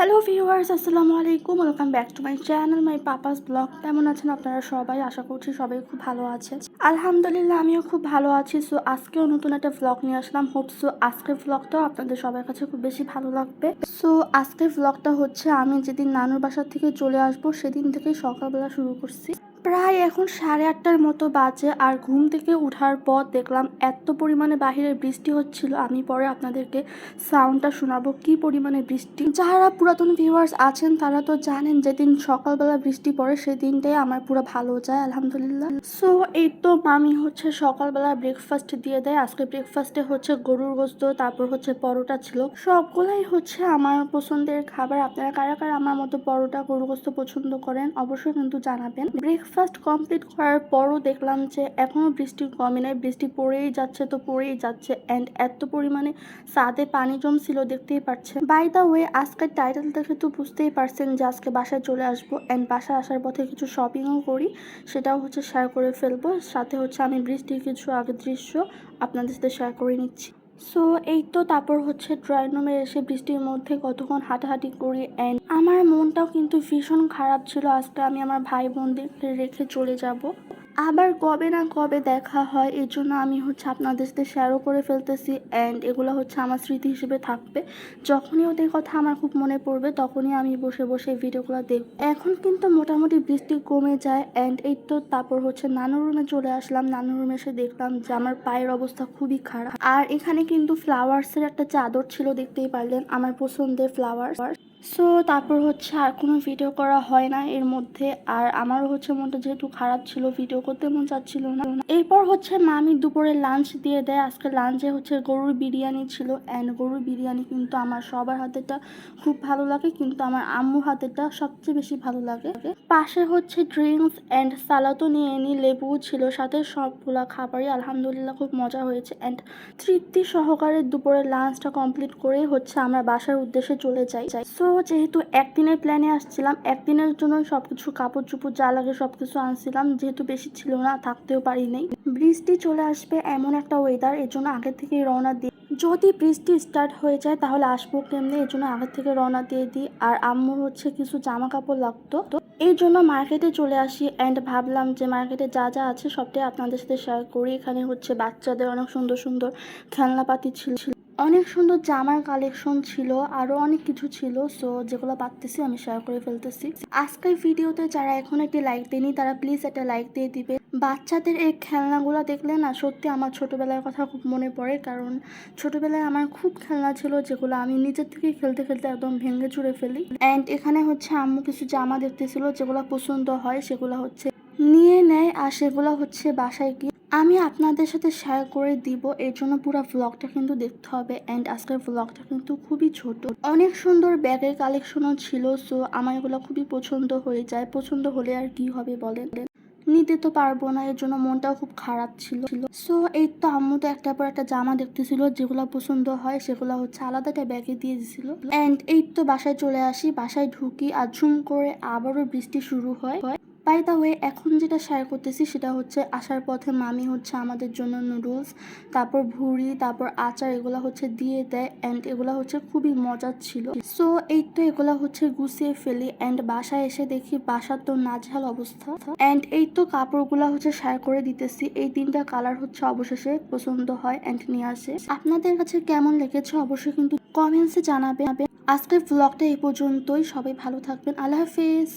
Hello viewers আসসালামু আলাইকুম। Welcome back to my channel my papa's blog কেমন আছেন আপনারা সবাই? আশা করছি সবাই খুব ভালো আছে আলহামদুলিল্লাহ, আমিও খুব ভালো আছি। সো আজকেও নতুন একটা ব্লগ নিয়ে আসলাম। হোপ সো আজকের ব্লগটাও আপনাদের সবার কাছে খুব বেশি ভালো লাগবে। সো আজকের ব্লগটা হচ্ছে আমি যেদিন নানুর বাসা থেকে চলে আসব, সেদিন থেকে সকালবেলা শুরু করছি। প্রায় এখন সাড়ে আটটার মতো বাজে আর ঘুম থেকে ওঠার পর দেখলাম এত পরিমাণে বাহিরে বৃষ্টি হচ্ছিল। আমি পরে আপনাদেরকে সাউন্ডটা শোনাবো। কি পরিমাণে বৃষ্টি? যারা পুরাতন ভিউয়ার্স আছেন, তারা তো জানেন যেদিন সকালবেলা বৃষ্টি পড়ে সেই দিনটাই আমার পুরো ভালো যায়, আলহামদুলিল্লাহ। সো এই তো মামি হচ্ছে সকালবেলা ব্রেকফাস্ট দিয়ে দেয়। আজকে ব্রেকফাস্টে হচ্ছে গরুর গোস্ত, তারপর হচ্ছে পরোটা ছিল। সবগুলাই হচ্ছে আমার পছন্দের খাবার। আপনারা কারা কারা আমার মতো পরোটা, গরুর গোস্ত পছন্দ করেন, অবশ্যই কিন্তু জানাবেন। ব্রেকফাস্ট কমপ্লিট করার পরও দেখলাম যে এখনও বৃষ্টি কমে নাই। বৃষ্টি পড়েই যাচ্ছে তো পড়েই যাচ্ছে অ্যান্ড এত পরিমাণে সাদে পানি জমছিল দেখতেই পাচ্ছেন। বাই দ্য ওয়ে আজকের টাইটেল দেখে তো বুঝতেই পারছেন যে আজকে বাসায় চলে আসব অ্যান্ড বাসায় আসার পথে কিছু শপিংও করি। সেটাও হচ্ছে শেয়ার করে ফেলব। সাথে হচ্ছে আমি বৃষ্টির কিছু আগের দৃশ্য আপনাদের সাথে শেয়ার করে নিচ্ছি। সো, এই তো তারপর হচ্ছে ড্রয়িং রুমে এসে বৃষ্টির মধ্যে কতক্ষণ হাঁটাহাঁটি করি অ্যান্ড আমার মনটাও কিন্তু ভীষণ খারাপ ছিল। আজকে আমি আমার ভাই বোনদেরকে রেখে চলে যাব। আবার কবে না কবে দেখা হয় এই জন্য আমি হচ্ছে আপনাদের সাথে শেয়ারও করে ফেলতেছি অ্যান্ড এগুলো হচ্ছে আমার স্মৃতি হিসেবে থাকবে। যখনই ওদের কথা আমার খুব মনে পড়বে, তখনই আমি বসে বসে ভিডিওগুলো দেখব এখন কিন্তু মোটামুটি বৃষ্টি কমে যায় অ্যান্ড এই তো তারপর হচ্ছে নানুর রুমে চলে আসলাম। নানুর রুমে এসে দেখলাম যে আমার পায়ের অবস্থা খুবই খারাপ। আর এখানে কিন্তু ফ্লাওয়ার্সের একটা চাদর ছিল, দেখতেই পারলেন, আমার পছন্দের ফ্লাওয়ার সো তারপর হচ্ছে আর কোনো ভিডিও করা হয় না এর মধ্যে। আর আমারও হচ্ছে মনটা যেহেতু খারাপ ছিল ভিডিও করতে মন চাচ্ছিল না। এরপর হচ্ছে মামি দুপুরে লাঞ্চ দিয়ে দেয়। আজকে লাঞ্চে হচ্ছে গরুর বিরিয়ানি ছিল। অ্যান্ড গরুর বিরিয়ানি কিন্তু আমার সবার হাতেটা খুব ভালো লাগে। কিন্তু আমার আম্মুর হাতেটা সবচেয়ে বেশি ভালো লাগে। পাশে হচ্ছে ড্রিঙ্কস অ্যান্ড সালাদও নিয়ে নিই লেবু ছিল। সাথে সবগুলা খাবারই আলহামদুলিল্লাহ খুব মজা হয়েছে। অ্যান্ড তৃপ্তি সহকারে দুপুরের লাঞ্চটা কমপ্লিট করেই হচ্ছে আমরা বাসার উদ্দেশ্যে চলে যাই। সো যেহেতু একদিনের প্ল্যানে আসছিলাম, একদিনের জন্য সবকিছু কাপড় চুপড় যা লাগে সবকিছু আনছিলাম, যেহেতু বেশি ছিল না, থাকতেও পারি নাই বৃষ্টি চলে আসবে এমন একটা ওয়েদার এর জন্য আগে থেকেই রওনা দিই যদি বৃষ্টি স্টার্ট হয়ে যায়, তাহলে আসব কেমনি? এই জন্য আগে থেকে রওনা দিয়ে দিই। আর আম্মুর হচ্ছে কিছু জামা কাপড় লাগতো। তো এই জন্য মার্কেটে চলে আসি অ্যান্ড ভাবলাম যে মার্কেটে যা যা আছে সবটাই আপনাদের সাথে শেয়ার করি। এখানে হচ্ছে বাচ্চাদের অনেক সুন্দর সুন্দর খেলনাপাতি ছিল অনেক সুন্দর জামার কালেকশন ছিল আরও অনেক কিছু ছিল সো যেগুলো পারতেছি আমি শেয়ার করে ফেলতেছি। আজকের ভিডিওতে যারা এখন একটি লাইক দেয়নি, তারা প্লিজ একটা লাইক দিয়ে দিবে। বাচ্চাদের এই খেলনাগুলো দেখলে না, সত্যি আমার ছোটবেলার কথা খুব মনে পড়ে, কারণ ছোটবেলায় আমার খুব খেলনা ছিল, যেগুলো আমি নিজের থেকে খেলতে খেলতে একদম ভেঙে চুরে ফেলি। অ্যান্ড এখানে হচ্ছে আম্মু কিছু জামা দেখতেছিল, যেগুলো পছন্দ হয়, সেগুলো হচ্ছে নিয়ে নেয়, আর সেগুলো হচ্ছে বাসায় গিয়ে আমি আপনাদের সাথে শেয়ার করে দিব। এর জন্য পুরো ব্লগটা কিন্তু দেখতে হবে অ্যান্ড আজকের ব্লগটা কিন্তু খুবই ছোট। অনেক সুন্দর ব্যাগের কালেকশনও ছিল সো আমার এগুলো খুবই পছন্দ হয়ে যায়। পছন্দ হলে আর কি হবে বলেন? নিতে তো পারব না, এর জন্য মনটাও খুব খারাপ ছিল। সো এই তো আম্মু তো একটার পর একটা জামা দেখতেছিল, যেগুলো পছন্দ হয় সেগুলো হচ্ছে আলাদা একটা ব্যাগে দিয়ে দিছিল। অ্যান্ড এই তো বাসায় চলে আসি, বাসায় ঢুকি আর ঝুম করে আবারও বৃষ্টি শুরু হয়। বাই দা ওয়ে এখন যেটা শেয়ার করতেছি সেটা হচ্ছে আসার পথে মামি হচ্ছে আমাদের জন্য নুডলস তারপর ভুড়ি, তারপর আচার, এগুলো হচ্ছে দিয়ে দেয় অ্যান্ড এগুলো হচ্ছে খুবই মজার ছিল। সো এই তো এগুলো হচ্ছে গুছিয়ে ফেলি অ্যান্ড বাসায় এসে দেখি বাসার তো নাজহাল অবস্থা। অ্যান্ড এই তো কাপড়গুলো হচ্ছে শেয়ার করে দিতেছি। এই তিনটা কালার হচ্ছে অবশেষে পছন্দ হয় অ্যান্ড নিয়ে আসে। আপনাদের কাছে কেমন লেগেছে অবশ্যই কিন্তু কমেন্টসে জানাবে আজকের ব্লগটা এই পর্যন্তই। সবাই ভালো থাকবেন। আল্লাহ হাফিজ।